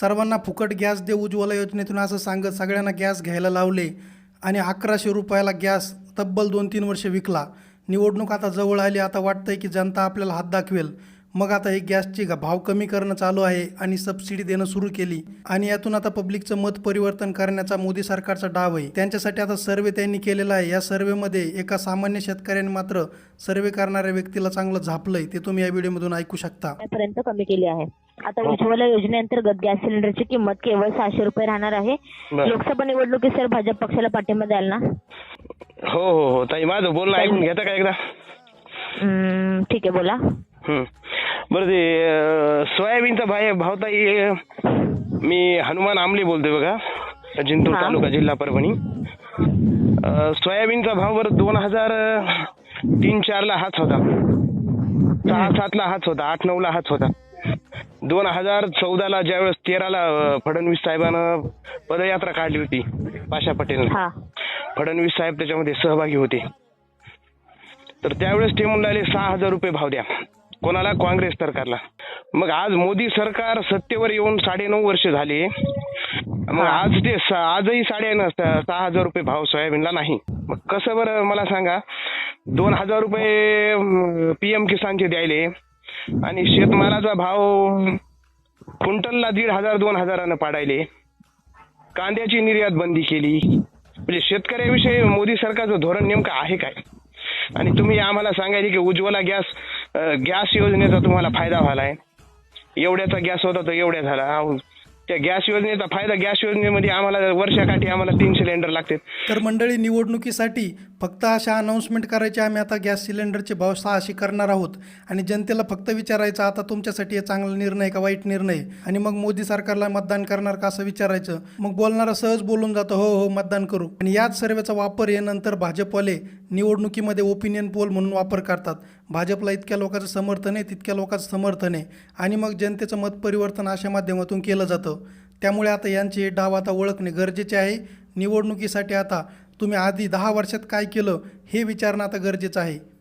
सर्वांना फुकट गॅस दे उज्ज्वला योजनेतून असं सांगत सगळ्यांना गॅस घ्यायला लावले आणि अकराशे रुपयाला गॅस तब्बल दोन तीन वर्ष विकला. निवडणूक आता जवळ आली आता वाटतंय की जनता आपल्याला हात दाखवेल. मग आता हे गॅसची भाव कमी करणं चालू आहे आणि सबसिडी देणं सुरू केली. आणि यातून आता पब्लिकचं मत परिवर्तन करण्याचा मोदी सरकारचा डाव आहे. त्यांच्यासाठी आता सर्वे त्यांनी केलेला आहे. या सर्वेमध्ये एका सामान्य शेतकऱ्याने मात्र सर्वे करणाऱ्या व्यक्तीला चांगलं झापलंय. ते तुम्ही या व्हिडिओमधून ऐकू शकता. कमी केली आहे. आता उज्ज्वला योजनेअंतर्गत गॅस सिलेंडरची किंमत केवळ सहाशे रुपये राहणार आहे. बरं. लोकसभा निवडणुकीत सर भाजप पक्षाला पाठिंबा द्याल ना? हो हो हो. ताई माझं बोलणं ऐकून घेता का एकदा? हम्म, ठीक आहे बोला. हं. बरं ते अं, सोयाबीनचा भाव भाव ताई अं, मी हनुमान आमले बोलतोय बघा. जिंतूर हा. तालुका जिल्हा परभणी. अं, सोयाबीनचा भाव बरं दोन हजार अं, तीन चारला हाच होता. सहा सातला हाच होता. आठ नऊला हाच होता. दोन हजार चौदाला ज्यावेळेस तेराला फडणवीस साहेबानं पदयात्रा काढली होती पाशा पटेल हा. फडणवीस साहेब त्याच्यामध्ये सहभागी होते. तर त्यावेळेस ते म्हणाले सहा हजार रुपये भाव द्या. कोणाला? काँग्रेस सरकारला. मग आज मोदी सरकार सत्तेवर येऊन साडेनऊ वर्ष झाले. मग आज ते आजही साडे न- सहा हजार रुपये भाव सोयाबीनला नाही. मग कसं बरं मला सांगा. दोन हजार रुपये पीएम किसानचे द्यायले. आणि शेतमालाचा भाव क्विंटलला दीड हजार दोन हजारानं पाडायले. कांद्याची निर्यात बंदी केली. म्हणजे शेतकऱ्याविषयी मोदी सरकारचं धोरण नेमकं आहे काय? आणि तुम्ही आम्हाला सांगायचे की उज्ज्वला गॅस गॅस योजनेचा तुम्हाला फायदा झालाय. एवढ्याचा गॅस होता तर एवढ्या झाला. त्या गॅस योजनेचा फायदा गॅस योजनेमध्ये आम्हाला वर्षाकाठी आम्हाला तीन सिलेंडर लागतात. तर मंडळी निवडणुकीसाठी फक्त अशा अनाऊन्समेंट करायचे आम्ही आता गॅस सिलेंडरचे भाव सहाशे करणार आहोत. आणि जनतेला फक्त विचारायचं आता तुमच्यासाठी हे चांगला निर्णय का वाईट निर्णय आणि मग मोदी सरकारला मतदान करणार का असं विचारायचं? मग बोलणारा सहज बोलून जातो हो हो मतदान करू. आणि याच सर्वेचा वापर हे नंतर भाजपवाले निवडणुकीमध्ये ओपिनियन पोल म्हणून वापर करतात. भाजपला इतक्या लोकांचं समर्थन आहे तितक्या लोकांचं समर्थन आहे. आणि मग जनतेचं मत परिवर्तन अशा माध्यमातून केलं जातं. त्यामुळे आता यांचे डाव आता ओळखणे गरजेचे आहे. निवडणुकीसाठी आता तुम्ही आधी दहा वर्षात काय केलं हे विचारणं आता गरजेचं आहे.